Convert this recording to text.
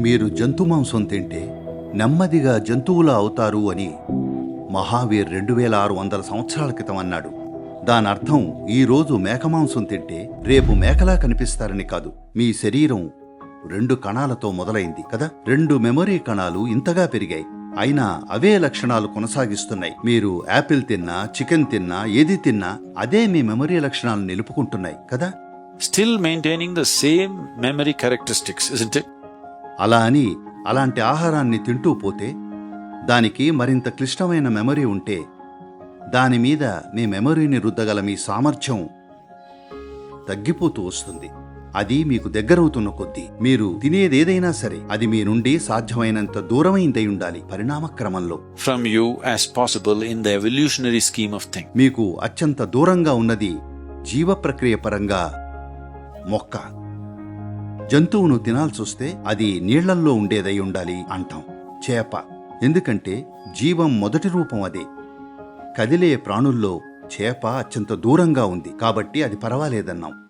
మీరు జంతు మాంసం తింటే నెమ్మదిగా జంతువులా అవుతారు అని మహావీర్ రెండు వేల ఆరు వందల సంవత్సరాల క్రితం అన్నాడు. దానర్థం ఈరోజు ఈ రోజు మేక మాంసం తింటే రేపు మేకలా కనిపిస్తారని కాదు. మీ శరీరం రెండు కణాలతో మొదలైంది కదా? రెండు మెమరీ కణాలు ఇంతగా పెరిగాయి. అయినా అవే లక్షణాలు కొనసాగిస్తున్నాయి. మీరు యాపిల్ తిన్నా చికెన్ తిన్నా ఏది తిన్నా అదే మీ మెమరీ లక్షణాలు నిలుపుకుంటున్నాయి కదా? Still maintaining the same memory characteristics it? అలా అని అలాంటి ఆహారాన్ని తింటూ పోతే దానికి మరింత క్లిష్టమైన మెమరీ ఉంటే దాని మీద మీ మెమరీని రుద్దగల మీ సామర్థ్యం తగ్గిపోతూ వస్తుంది. అది మీకు దగ్గరవుతున్న కొద్దీ మీరు తినేదేదైనా సరే అది మీ నుండి సాధ్యమైనంత దూరమైందై ఉండాలి పరిణామక్రమంలో. From you as possible in the evolutionary scheme of things. మీకు అత్యంత దూరంగా ఉన్నది జీవ ప్రక్రియ పరంగా మొక్క. జంతువును తినాల్సొస్తే అది నీళ్ళల్లో ఉండేదై ఉండాలి అంటాం. చేప. ఎందుకంటే జీవం మొదటి రూపం అదే. కదిలే ప్రాణుల్లో చేప అత్యంత దూరంగా ఉంది కాబట్టి అది పర్వాలేదన్నాం.